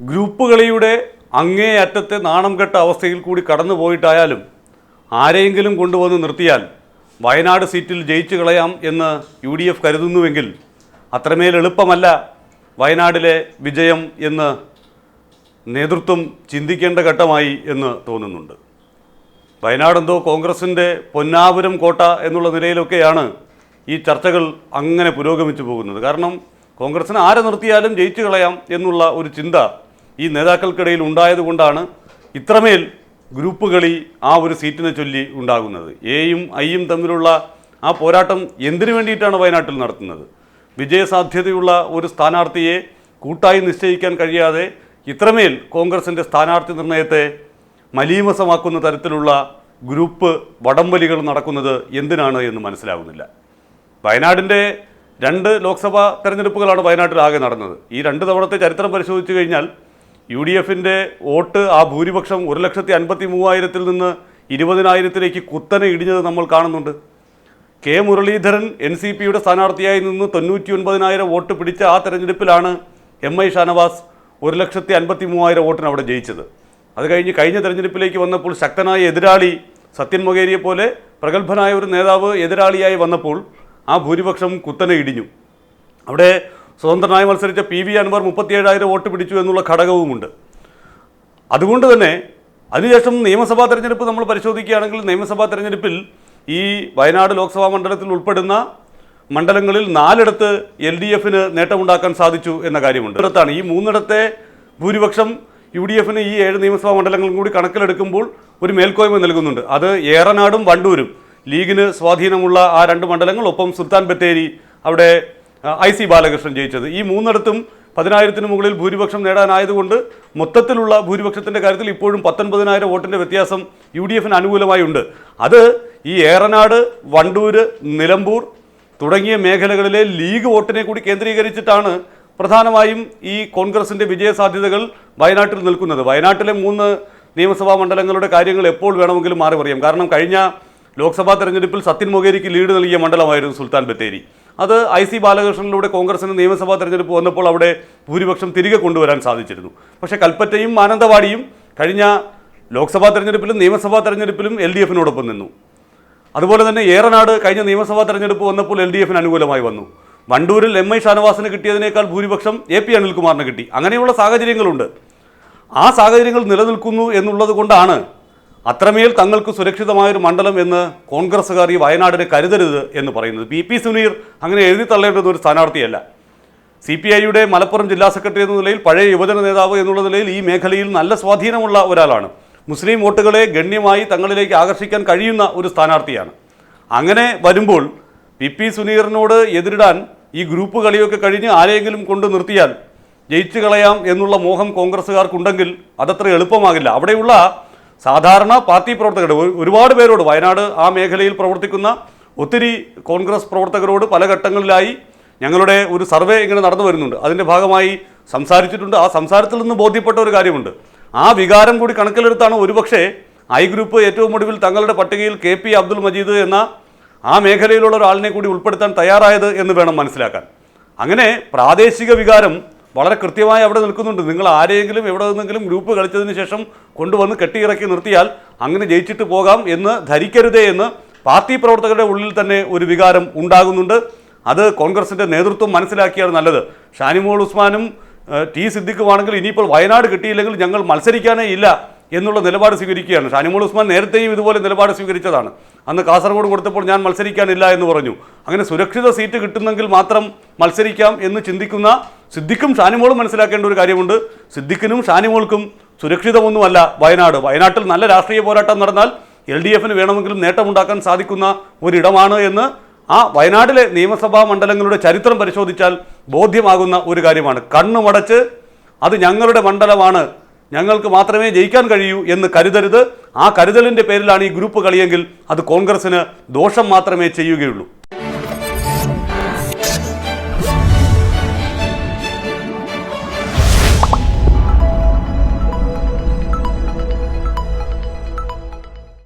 Group കളിയുടെ അങ്ങേയറ്റത്തെ നാണം കെട്ട അവസ്ഥയിൽ കൂടി കടന്നു പോയിട്ടായാലും ആരെയെങ്കിലും കൊണ്ടുവന്ന് നിർത്തിയാൽ വയനാട് സീറ്റിൽ ജയിച്ചു കളയാം എന്ന് യു ഡി എഫ് കരുതുന്നുവെങ്കിൽ അത്രമേൽ എളുപ്പമല്ല വയനാടിലെ വിജയം എന്ന് നേതൃത്വം ചിന്തിക്കേണ്ട ഘട്ടമായി എന്ന് തോന്നുന്നുണ്ട്. വയനാടെന്തോ കോൺഗ്രസിന്റെ പൊന്നാപുരം കോട്ട എന്നുള്ള നിലയിലൊക്കെയാണ് ഈ ചർച്ചകൾ അങ്ങനെ പുരോഗമിച്ചു പോകുന്നത്. കാരണം കോൺഗ്രസിന് ആരെ നിർത്തിയാലും ജയിച്ചു കളയാം എന്നുള്ള ഒരു ചിന്ത ഈ നേതാക്കൾക്കിടയിൽ ഉണ്ടായതുകൊണ്ടാണ് ഇത്രമേൽ ഗ്രൂപ്പ് കളി ആ ഒരു സീറ്റിനെ ചൊല്ലി ഉണ്ടാകുന്നത്. എയും ഐയും തമ്മിലുള്ള ആ പോരാട്ടം എന്തിനു വേണ്ടിയിട്ടാണ് വയനാട്ടിൽ നടത്തുന്നത്? വിജയസാധ്യതയുള്ള ഒരു സ്ഥാനാർത്ഥിയെ കൂട്ടായി നിശ്ചയിക്കാൻ കഴിയാതെ ഇത്രമേൽ കോൺഗ്രസിന്റെ സ്ഥാനാർത്ഥി നിർണയത്തെ മലീമസമാക്കുന്ന തരത്തിലുള്ള ഗ്രൂപ്പ് വടംവലികൾ നടക്കുന്നത് എന്തിനാണ് എന്ന് മനസ്സിലാകുന്നില്ല വയനാടിന്റെ രണ്ട് ലോക്സഭാ തെരഞ്ഞെടുപ്പുകളാണ് വയനാട്ടിൽ ആകെ നടന്നത്. ഈ രണ്ട് തവണത്തെ ചരിത്രം പരിശോധിച്ചു കഴിഞ്ഞാൽ യു ഡി എഫിന്റെ വോട്ട് ആ ഭൂരിപക്ഷം ഒരു ലക്ഷത്തി അൻപത്തി മൂവായിരത്തിൽ നിന്ന് ഇരുപതിനായിരത്തിലേക്ക് കുത്തനെ ഇടിഞ്ഞത് നമ്മൾ കാണുന്നുണ്ട്. കെ. മുരളീധരൻ എൻ സി പിയുടെ സ്ഥാനാർത്ഥിയായി നിന്ന് തൊണ്ണൂറ്റി ഒൻപതിനായിരം വോട്ട് പിടിച്ച ആ തെരഞ്ഞെടുപ്പിലാണ് എം ഐ ഷാനവാസ് ഒരു ലക്ഷത്തി അൻപത്തി മൂവായിരം വോട്ടിന് അവിടെ ജയിച്ചത്. അത് കഴിഞ്ഞ് കഴിഞ്ഞ തെരഞ്ഞെടുപ്പിലേക്ക് വന്നപ്പോൾ ശക്തനായ എതിരാളി സത്യൻ മൊകേരിയെ പോലെ പ്രഗത്ഭനായ ഒരു നേതാവ് എതിരാളിയായി വന്നപ്പോൾ ആ ഭൂരിപക്ഷം കുത്തനെ ഇടിഞ്ഞു. അവിടെ സ്വതന്ത്രനായി മത്സരിച്ച പി വി അൻവർ മുപ്പത്തിയേഴായിരം വോട്ട് പിടിച്ചു എന്നുള്ള ഘടകവുമുണ്ട്. അതുകൊണ്ട് തന്നെ അതിനുശേഷം നിയമസഭാ തെരഞ്ഞെടുപ്പ് നമ്മൾ പരിശോധിക്കുകയാണെങ്കിൽ നിയമസഭാ തെരഞ്ഞെടുപ്പിൽ ഈ വയനാട് ലോക്സഭാ മണ്ഡലത്തിൽ ഉൾപ്പെടുന്ന മണ്ഡലങ്ങളിൽ നാലിടത്ത് എൽ ഡി എഫിന് നേട്ടമുണ്ടാക്കാൻ സാധിച്ചു എന്ന കാര്യമുണ്ട്. ഇടത്താണ് ഈ മൂന്നിടത്തെ ഭൂരിപക്ഷം യു ഡി എഫിന് ഈ ഏഴ് നിയമസഭാ മണ്ഡലങ്ങളും കൂടി കണക്കിലെടുക്കുമ്പോൾ ഒരു മേൽക്കോയ്മ നൽകുന്നുണ്ട്. അത് ഏറനാടും വണ്ടൂരും. ലീഗിന് സ്വാധീനമുള്ള ആ രണ്ട് മണ്ഡലങ്ങൾ ഒപ്പം സുൽത്താൻ ബത്തേരി അവിടെ ഐ സി ബാലകൃഷ്ണൻ ജയിച്ചത്. ഈ മൂന്നിടത്തും പതിനായിരത്തിന് മുകളിൽ ഭൂരിപക്ഷം നേടാനായതുകൊണ്ട് മൊത്തത്തിലുള്ള ഭൂരിപക്ഷത്തിന്റെ കാര്യത്തിൽ ഇപ്പോഴും പത്തൊൻപതിനായിരം വോട്ടിന്റെ വ്യത്യാസം യു ഡി എഫിന് അനുകൂലമായി ഉണ്ട് അത് ഈ ഏറനാട് വണ്ടൂര് നിലമ്പൂർ തുടങ്ങിയ മേഖലകളിലെ ലീഗ് വോട്ടിനെ കൂടി കേന്ദ്രീകരിച്ചിട്ടാണ് പ്രധാനമായും ഈ കോൺഗ്രസിന്റെ വിജയസാധ്യതകൾ വയനാട്ടിൽ നിൽക്കുന്നത്. വയനാട്ടിലെ മൂന്ന് നിയമസഭാ മണ്ഡലങ്ങളുടെ കാര്യങ്ങൾ എപ്പോൾ വേണമെങ്കിലും മാറി പറയാം കാരണം കഴിഞ്ഞ ലോക്സഭാ തെരഞ്ഞെടുപ്പിൽ സത്യൻ മൊഗേരിക്ക് ലീഡ് നൽകിയ മണ്ഡലമായിരുന്നു സുൽത്താൻ ബത്തേരി. അത് ഐ സി ബാലകൃഷ്ണനിലൂടെ കോൺഗ്രസിന് നിയമസഭാ തെരഞ്ഞെടുപ്പ് വന്നപ്പോൾ അവിടെ ഭൂരിപക്ഷം തിരികെ കൊണ്ടുവരാൻ സാധിച്ചിരുന്നു. പക്ഷേ കൽപ്പറ്റയും മാനന്തവാടിയും കഴിഞ്ഞ ലോക്സഭാ തെരഞ്ഞെടുപ്പിലും നിയമസഭാ തെരഞ്ഞെടുപ്പിലും എൽ ഡി എഫിനോടൊപ്പം നിന്നു. അതുപോലെ തന്നെ ഏറനാട് കഴിഞ്ഞ നിയമസഭാ തെരഞ്ഞെടുപ്പ് വന്നപ്പോൾ എൽ ഡി എഫിന് അനുകൂലമായി വന്നു. വണ്ടൂരിൽ എം ഐ ഷാനവാസിന് കിട്ടിയതിനേക്കാൾ ഭൂരിപക്ഷം എ പി അനിൽകുമാറിന് കിട്ടി. അങ്ങനെയുള്ള സാഹചര്യങ്ങളുണ്ട്. ആ സാഹചര്യങ്ങൾ നിലനിൽക്കുന്നു എന്നുള്ളത് കൊണ്ടാണ് അത്രമേൽ തങ്ങൾക്ക് സുരക്ഷിതമായൊരു മണ്ഡലം എന്ന് കോൺഗ്രസ്സുകാർ ഈ വയനാടിനെ കരുതരുത് എന്ന് പറയുന്നത്. പി പി സുനീർ അങ്ങനെ എഴുതി തള്ളേണ്ടുന്ന ഒരു സ്ഥാനാർത്ഥിയല്ല. സി പി ഐയുടെ മലപ്പുറം ജില്ലാ സെക്രട്ടറി എന്ന നിലയിൽ പഴയ യുവജന നേതാവ് എന്നുള്ള നിലയിൽ ഈ മേഖലയിൽ നല്ല സ്വാധീനമുള്ള ഒരാളാണ്. മുസ്ലിം വോട്ടുകളെ ഗണ്യമായി തങ്ങളിലേക്ക് ആകർഷിക്കാൻ കഴിയുന്ന ഒരു സ്ഥാനാർത്ഥിയാണ്. അങ്ങനെ വരുമ്പോൾ പി പി സുനീറിനോട് എതിരിടാൻ ഈ ഗ്രൂപ്പ് കളിയൊക്കെ കഴിഞ്ഞ് ആരെയെങ്കിലും കൊണ്ട് നിർത്തിയാൽ ജയിച്ചു കളയാം എന്നുള്ള മോഹം കോൺഗ്രസ്സുകാർക്കുണ്ടെങ്കിൽ അതത്ര എളുപ്പമാകില്ല. അവിടെയുള്ള സാധാരണ പാർട്ടി പ്രവർത്തകർ ഒരുപാട് പേരോട് വയനാട് ആ മേഖലയിൽ പ്രവർത്തിക്കുന്ന ഒത്തിരി കോൺഗ്രസ് പ്രവർത്തകരോട് പല ഘട്ടങ്ങളിലായി ഞങ്ങളുടെ ഒരു സർവേ ഇങ്ങനെ നടന്നു വരുന്നുണ്ട്. അതിന്റെ ഭാഗമായി സംസാരിച്ചിട്ടുണ്ട്. ആ സംസാരത്തിൽ നിന്ന് ബോധ്യപ്പെട്ട ഒരു കാര്യമുണ്ട്. ആ വികാരം കൂടി കണക്കിലെടുത്താണ് ഒരുപക്ഷെ ഐ ഗ്രൂപ്പ് ഏറ്റവും ഒടുവിൽ തങ്ങളുടെ പട്ടികയിൽ കെ പി അബ്ദുൽ മജീദ് എന്ന ആ മേഖലയിലുള്ള ഒരാളിനെ കൂടി ഉൾപ്പെടുത്താൻ തയ്യാറായത് എന്ന് വേണം മനസ്സിലാക്കാൻ. അങ്ങനെ പ്രാദേശിക വികാരം വളരെ കൃത്യമായി അവിടെ നിൽക്കുന്നുണ്ട്. നിങ്ങൾ ആരെങ്കിലും എവിടെ നിന്നെങ്കിലും ഗ്രൂപ്പ് കളിച്ചതിന് ശേഷം കൊണ്ടുവന്ന് കെട്ടിയിറക്കി നിർത്തിയാൽ അങ്ങനെ ജയിച്ചിട്ട് പോകാം എന്ന് ധരിക്കരുതേ എന്ന് പാർട്ടി പ്രവർത്തകരുടെ ഉള്ളിൽ തന്നെ ഒരു വികാരം ഉണ്ടാകുന്നുണ്ട്. അത് കോൺഗ്രസിന്റെ നേതൃത്വം മനസ്സിലാക്കിയാണ് നല്ലത്. ഷാനിമോൾ ഉസ്മാനും ടി സിദ്ദിഖുമാണെങ്കിൽ ഇനിയിപ്പോൾ വയനാട് കിട്ടിയില്ലെങ്കിൽ ഞങ്ങൾ മത്സരിക്കാനേ ഇല്ല. എന്നുള്ള നിലപാട് സ്വീകരിക്കുകയാണ്. ഷാനിമോൾ ഉസ്മാൻ നേരത്തെയും ഇതുപോലെ നിലപാട് സ്വീകരിച്ചതാണ്. അന്ന് കാസർഗോഡ് കൊടുത്തപ്പോൾ ഞാൻ മത്സരിക്കാനില്ല എന്ന് പറഞ്ഞു. അങ്ങനെ സുരക്ഷിത സീറ്റ് കിട്ടുന്നെങ്കിൽ മാത്രം മത്സരിക്കാം എന്ന് ചിന്തിക്കുന്ന സിദ്ദിഖും ഷാനിമോളും മനസ്സിലാക്കേണ്ട ഒരു കാര്യമുണ്ട്. സിദ്ദിഖിനും ഷാനിമോൾക്കും സുരക്ഷിതമൊന്നുമല്ല വയനാട്. വയനാട്ടിൽ നല്ല രാഷ്ട്രീയ പോരാട്ടം നടന്നാൽ എൽ ഡി എഫിന് വേണമെങ്കിലും നേട്ടമുണ്ടാക്കാൻ സാധിക്കുന്ന ഒരിടമാണ് എന്ന് ആ വയനാട്ടിലെ നിയമസഭാ മണ്ഡലങ്ങളുടെ ചരിത്രം പരിശോധിച്ചാൽ ബോധ്യമാകുന്ന ഒരു കാര്യമാണ്. കണ്ണുമടച്ച് അത് ഞങ്ങളുടെ മണ്ഡലമാണ് ഞങ്ങൾക്ക് മാത്രമേ ജയിക്കാൻ കഴിയൂ എന്ന് കരുതരുത്. ആ കരുതലിന്റെ പേരിലാണ് ഈ ഗ്രൂപ്പ് കളിയെങ്കിൽ അത് കോൺഗ്രസിന് ദോഷം മാത്രമേ ചെയ്യുകയുള്ളൂ.